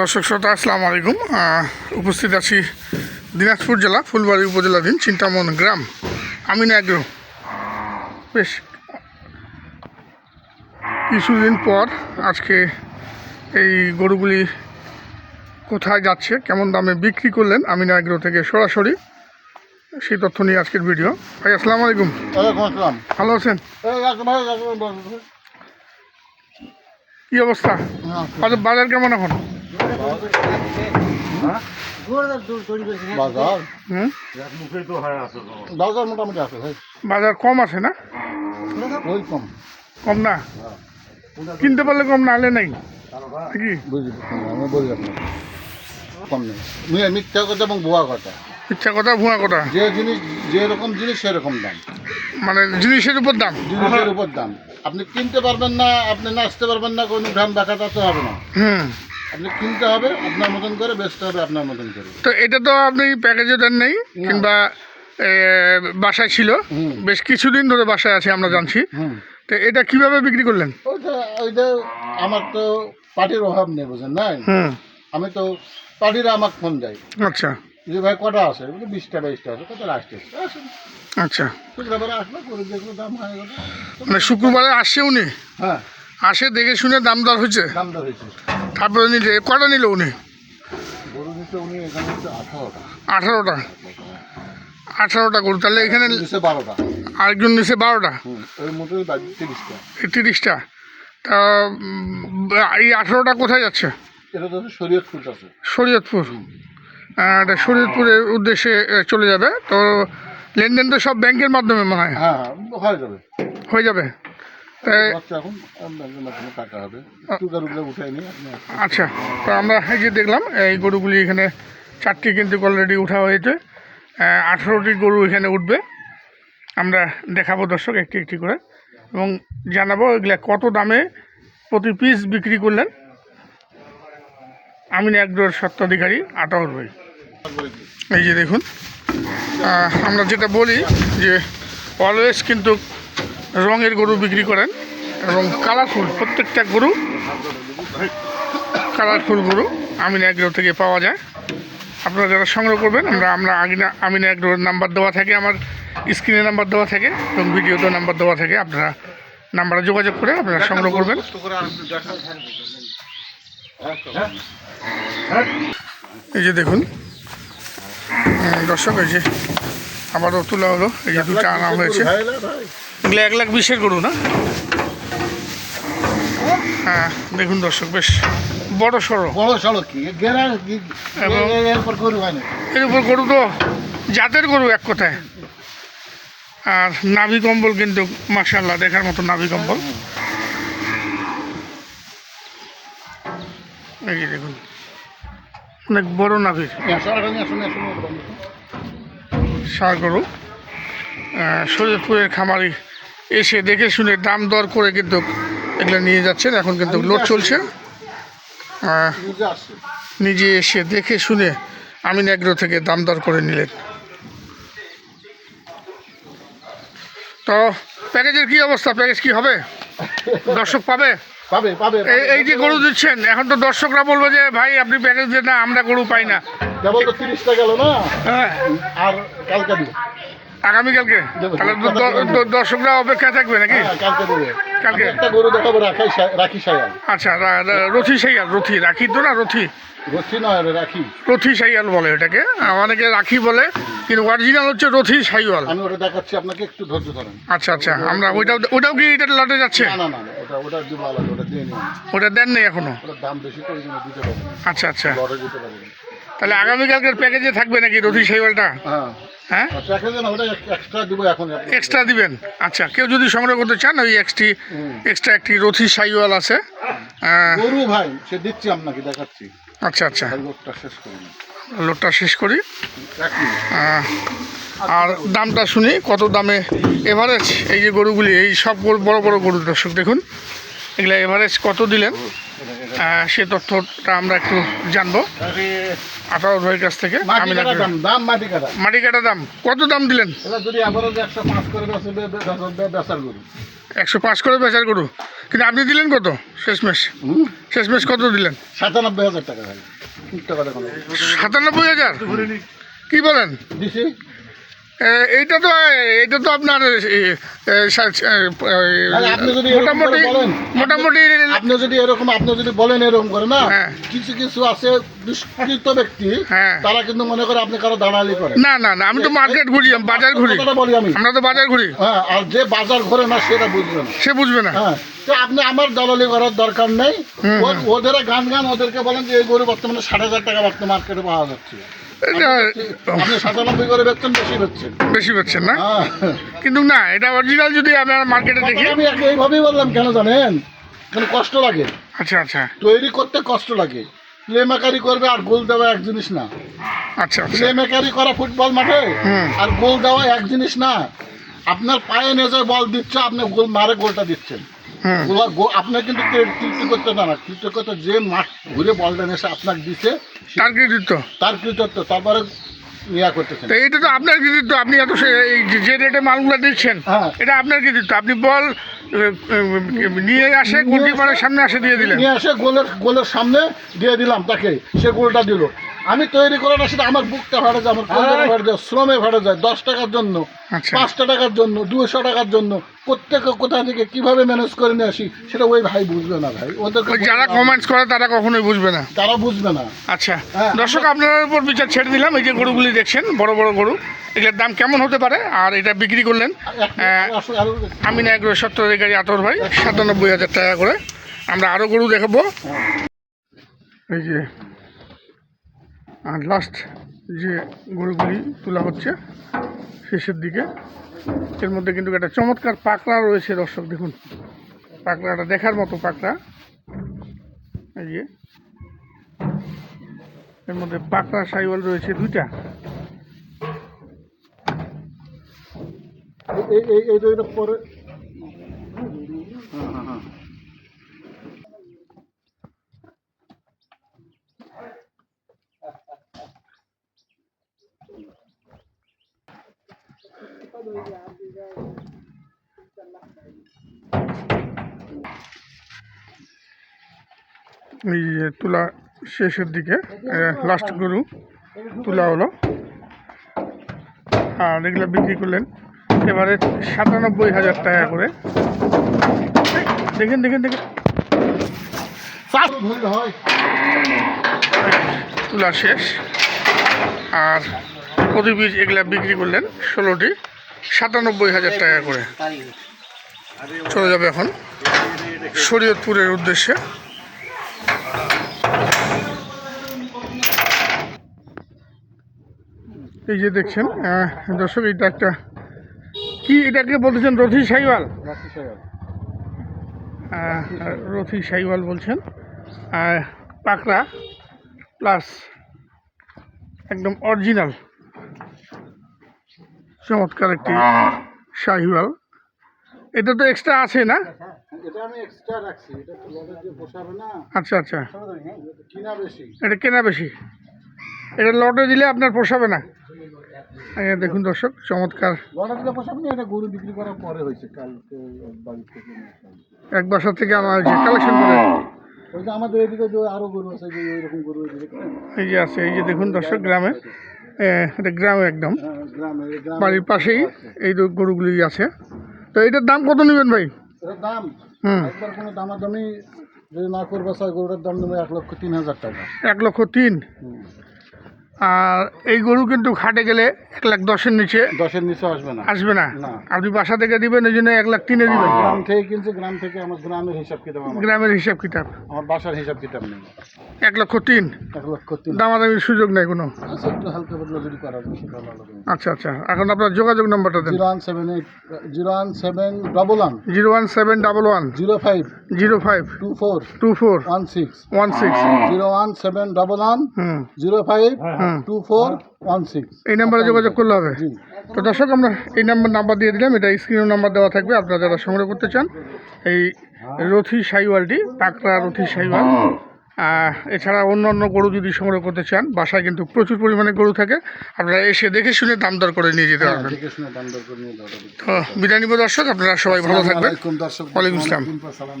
দর্শক শ্রোতা আসসালামু আলাইকুম। উপস্থিত আছি দিনাজপুর জেলা ফুলবাড়ি উপজেলাধীন চিন্তামন গ্রাম। আমিনা এগ্রো বেশ কিছুদিন পর আজকে এই গরুগুলি কোথায় যাচ্ছে কেমন দামে বিক্রি করলেন আমিনা এগ্রো থেকে সরাসরি সেই তথ্য নিয়ে আজকের ভিডিও। ভাই আসসালামু আলাইকুম। ভালো আছেন। কী অবস্থা? বাজার বাজার কেমন এখন? বাজার? মোটামুটি আছে ভাই। বাজার কম আছে না? ওই কম। কম না? কিনতে পারলে কম না হলে নাই কি আমি কম নেই। মিথ্যা কথা এবং কথা। কথা ভুয়া কথা। যে জিনিস যেরকম জিনিস সেরকম দাম। মানে জিনিসের উপর দাম? জিনিসের উপর দাম। আপনি কিনতে পারবেন না আপনি নাচতে পারবেন না কোনো ধান বাঁকাটা তো হবে না। হুম। আপনি কিনতে হবে আপনার মতন করে বেচতে হবে আপনার মতন করে। তো এটা তো আপনি প্যাকেজে দেন নেই কিংবা বাসায় ছিল। বেশ কিছুদিন ধরে বাসায় আছে আমরা জানছি। তো এটা কীভাবে বিক্রি করলেন? ওইটা ওইটা আমার তো পার্টির অভাব নেই বুঝেন নাই আমি তো পার্টিরা আমাকে ফোন দেয়। আচ্ছা। যে ভাই কটা আছে? বিশটা বাইশটা আছে কত আসতে আচ্ছা। শুক্রবারে আসলো করে দেখল দাম হয়ে গেল। মানে শুক্রবারে আসছে উনি? হ্যাঁ। আসে দেখে শুনে দাম দর হয়েছে? দাম দর হয়েছে। তারপরে নিলে কটা নিল উনি? গরু নিতে উনি এখানে হচ্ছে আঠারোটা। আঠারোটা? আঠারোটা গরু তাহলে এখানে বারোটা। আরেকজন নিচে বারোটা? তিরিশটা। তা এই আঠারোটা কোথায় যাচ্ছে? শরীয়তপুর এটা শরীয়তপুরের উদ্দেশ্যে চলে যাবে। তো লেনদেন তো সব ব্যাংকের মাধ্যমে মনে হয়? হ্যাঁ হ্যাঁ হয়ে যাবে। হয়ে যাবে? আচ্ছা তো আমরা এই যে দেখলাম এই গরুগুলি এখানে চারটি কিন্তু অলরেডি উঠা হয়েছে। আঠারোটি গরু এখানে উঠবে। আমরা দেখাবো দর্শক একটি একটি করে। এবং জানাব এগুলা কত দামে প্রতি পিস বিক্রি করলেন? আমিন একডোর সত্ত্বাধিকারী আটাউর ভাই। এই যে দেখুন আমরা যেটা বলি যে অলওয়েজ কিন্তু রঙের গরু বিক্রি করেন এবং কালারফুল প্রত্যেকটা গরু কালারফুল গরু আমিনা এগ্রো থেকে পাওয়া যায়। আপনারা যারা সংগ্রহ করবেন আমরা আমরা আমিনা আমিনা এগ্রোর নাম্বার দেওয়া থাকে আমার স্ক্রিনে নাম্বার দেওয়া থাকে এবং ভিডিওতে নাম্বার দেওয়া থাকে আপনারা নাম্বারে যোগাযোগ করে আপনারা সংগ্রহ করবেন। এই যে দেখুন দর্শক এই যে আবারও তোলা হলো এই যে দুটো আনা হয়েছে। এগুলো এক লাখ বিশের গরু না? হ্যাঁ দেখুন দর্শক বেশ বড় সড়ো বড় সড়ক কি? গেরা এবং- গরু হয় না এর উপর গরু তো জাতের গরু এক কথায়। আর নাভি কম্বল কিন্তু মার্শাল্লাহ দেখার মতো নাভি কম্বল। এই যে দেখুন অনেক বড় নাভি। আসুন সার গরু। আহ, শরীয়তপুরের খামারি এসে দেখে শুনে দাম দর করে কিন্তু এগুলো নিয়ে যাচ্ছেন। এখন কিন্তু লোড চলছে। আহ, নিজে এসে দেখে শুনে আমিন এগ্রো থেকে দাম দর করে নিলেন। তো প্যাকেজের কি অবস্থা? প্যাকেজ কি হবে? দর্শক পাবে? পাবে পাবে এই যে গরু দিচ্ছেন এখন তো দর্শকরা বলবে যে ভাই আপনি প্যাকেজ দেন না আমরা গরু পাই না। কেবল তো তিরিশটা গেল না? হ্যাঁ। আর কালকে আগামীকালকে। তাহলে দর্শকরা অপেক্ষায় থাকবে নাকি? হ্যাঁ, কালকে গরু দেখাবো রাখি আচ্ছা রথি সাইয়াল রথি। রাখি তো না রথি? রথি নয় রাখি। রথি সাইয়াল বলে এটাকে। অনেকে রাখি বলে কিন্তু অরিজিনাল হচ্ছে রথি সাইওয়াল। আমি ওটা দেখাচ্ছি আপনাকে একটু ধৈর্য ধরেন। আচ্ছা আচ্ছা আমরা ওইটাও ওটাও কি এটা লটে যাচ্ছে? না না না ওটা ওটা দিব আলাদা ওটা দিয়ে নিন। ওটা দেন নেই এখনও? ওটার দাম বেশি করে দিতে পারবেন আচ্ছা আচ্ছা। লড়ে দিতে পারবেন তাহলে আগামীকালকের প্যাকেজে থাকবে নাকি রথি সাইওয়ালটা? হ্যাঁ। হ্যাঁ? ওটা এক্সট্রা দিবেন? আচ্ছা কেউ যদি সংগ্রহ করতে চান ওই একটি এক্সট্রা একটি রথি সাইওয়াল আছে। গরু ভাই সে দিচ্ছি আপনাকে দেখাচ্ছি। আচ্ছা আচ্ছা। লোকটা শেষ করে লোডটা শেষ করি। আর দামটা শুনি কত দামে এভারেজ? এই যে গরুগুলি এই সব বড় বড় গরু দর্শক দেখুন। এগুলা এভারেজ কত দিলেন? সে তথ্যটা আমরা একটু জানব। আঠারো ভাইয়ের কাছ থেকে মাটি আমি কাটা দাম দাম মাটি কাটা। দাম কত দাম দিলেন? একশো পাঁচ করে বেচার গরু। করে কিন্তু আপনি দিলেন কত? শেষমেশ। শেষমেশ কত দিলেন? সাতানব্বই হাজার টাকা সাতানব্বই হাজার? কি বলেন? দিছি। এইটা তো এইটা তো আপনার মোটামুটি মোটামুটি আপনি যদি এরকম আপনি যদি বলেন এরকম করে না হ্যাঁ। কিছু কিছু আছে দুষ্কৃত ব্যক্তি হ্যাঁ। তারা কিন্তু মনে করে আপনি কারও দালালি করেন না না না আমি তো মার্কেট ঘুরি আমি বাজার ঘুরি। বলি আমি। আমরা তো বাজার ঘুরি। হ্যাঁ আর যে বাজার ঘরে না সেটা বুঝবে না। সে বুঝবে না। হ্যাঁ তো আপনি আমার দালালি করার দরকার নেই। ওদের গান গান ওদেরকে বলেন যে এই গরু বর্তমানে ষাট হাজার টাকা বর্তমানে মার্কেটে পাওয়া যাচ্ছে। বেশি পাচ্ছেন না? হ্যাঁ। কিন্তু না এটা অরিজিনাল যদি আমরা মার্কেটে দেখি আমি এইভাবেই বললাম কেন জানেন? কেন কষ্ট লাগে। আচ্ছা আচ্ছা। তৈরি করতে কষ্ট লাগে। প্লে মেকারি করবে আর গোল দেওয়া এক জিনিস না। আচ্ছা আচ্ছা। প্লে মেকারি করা ফুটবল মাঠে। আর গোল দেওয়া এক জিনিস না। আপনার পায়ে নেজে বল দিচ্ছে আপনি গোল মারে গোলটা দিচ্ছেন। গোলা গো- আপনার কিন্তু কৃত্য করতে না কৃত্য করতে যে মাঠ ঘুরে বলটা এসে আপনাকে দিচ্ছে তার কৃতিত্ব। তার কৃতত্ব তারপরে করতেছেন। তো এইটা তো আপনার কৃতিত্ব আপনি এত যে- রেটে মালগুলো দিচ্ছেন হ্যাঁ। এটা আপনার কৃতিত্ব। আপনি বল নিয়ে আসে গোলকিপারের সামনে আসে দিয়ে দিলেন। নিয়ে এসে গোলের গোলের সামনে দিয়ে দিলাম তাকে সে গোলটা দিল। আমি তৈরি করাটা সেটা আমার বুকটা ভাড়া যায় আমার কলকাতা ভাড়া যায় শ্রমে ভাড়া যায় দশ টাকার জন্য আচ্ছা। পাঁচটা টাকার জন্য দুশো টাকার জন্য প্রত্যেকে কোথা থেকে কীভাবে ম্যানেজ করে নিয়ে আসি সেটা ওই ভাই বুঝবে না ভাই। ওদের যারা কমেন্টস করে তারা কখনোই বুঝবে না। তারা বুঝবে না। আচ্ছা। হ্যাঁ, দর্শক আপনার উপর বিচার ছেড়ে দিলাম এই যে গরুগুলি দেখছেন বড় বড় গরু এগুলোর দাম কেমন হতে পারে? আর এটা বিক্রি করলেন হ্যাঁ। আমি না এগুলো সত্তর অধিকারী আতর ভাই সাতানব্বই হাজার টাকা করে। আমরা আরও গরু দেখাবো। এই যে আর লাস্ট যে গরুগুলি তোলা হচ্ছে শেষের দিকে এর মধ্যে কিন্তু একটা চমৎকার পাকড়া রয়েছে দর্শক দেখুন। পাকড়াটা দেখার মতো পাকড়া। এই যে এর মধ্যে পাকড়া সাইওয়াল রয়েছে দুইটা। এই- এই এই দুইটা পরে হ্যাঁ, হ্যাঁ, হ্যাঁ। এই তোলা শেষের দিকে লাস্ট গরু, তোলা হলো। আর এগুলো বিক্রি করলেন এবারে সাতানব্বই হাজার টাকা করে। দেখেন দেখেন দেখেন। তোলা শেষ। আর প্রতি বীজ এগুলা বিক্রি করলেন ষোলোটি। সাতানব্বই হাজার টাকা করে। চলে যাবে এখন শরীয়তপুরের উদ্দেশ্যে। এই যে দেখছেন দর্শক, এটা একটা কি এটাকে বলতেছেন, রথি সাইওয়াল? রথি সাইওয়াল বলছেন। আর পাকড়া প্লাস একদম অরিজিনাল। চমৎকার একটি শাহিওয়াল। এটা তো এক্সট্রা আছে না? আচ্ছা আচ্ছা। এটা কিনা বেশি। এটা লটে দিলে আপনার পোষাবে না। এই দেখুন দর্শক চমৎকার। লড়া দিলে এটা গরু বিক্রি করার পরে হয়েছে কালকে এক বছর থেকে হয়েছে কালেকশন করে ওই যে আমাদের এদিকে যে গরু আছে গরু এই যে আছে এই যে দেখুন দর্শক গ্রামে। এটা গ্রামে একদম। হ্যাঁ, বাড়ির পাশেই এই গরুগুলি আছে। তো এটার দাম কত নেবেন ভাই? দাম? হুম। কোনো দামাদামি যদি না করবে স্যার গরুটার দাম নেবে এক লক্ষ তিন হাজার টাকা। এক লক্ষ তিন। আর এই গরু কিন্তু খাটে গেলে এক লাখ দশের নিচে দশের নিচে আসবে না। আসবে না। না। আপনি বাসা থেকে দিবেন এই জন্য এক লাখ তিনে দিবেন। গ্রাম থেকে কিনছে গ্রাম থেকে আমার গ্রামের হিসাব কিতাব গ্রামের হিসাব কিতাব। আমার বাসার হিসাব কিতাব নেই। এক লক্ষ তিন। এক লক্ষ তিন। দামাদামির সুযোগ নেই কোনো? আচ্ছা একটু হালকা যদি করা আচ্ছা আচ্ছা। এখন আপনার যোগাযোগ নাম্বারটা দেন। Zero one seven eight zero one seven double one. Zero one seven double one. Zero five. Zero five. Two four. Two four. One six. One six. Zero one seven double one. Zero five. Two four one six এই নাম্বারে যোগাযোগ করলে হবে। তো দর্শক আমরা এই number number দিয়ে দিলাম। এটা স্ক্রিনের নাম্বার দেওয়া থাকবে। আপনারা যারা সংগ্রহ করতে চান এই রথি সাইওয়ালটি পাকড়া রথি সাইওয়াল। এছাড়া অন্য অন্য গরু যদি সংগ্রহ করতে চান বাসায় কিন্তু প্রচুর পরিমাণে গরু থাকে। আপনারা এসে দেখে শুনে দাম দর করে নিয়ে যেতে হ্যাঁ, পারবেন। তো বিদায় নিব দর্শক আপনারা সবাই ভালো থাকবেন। দর্শক ওয়ালাইকুম আসসালাম।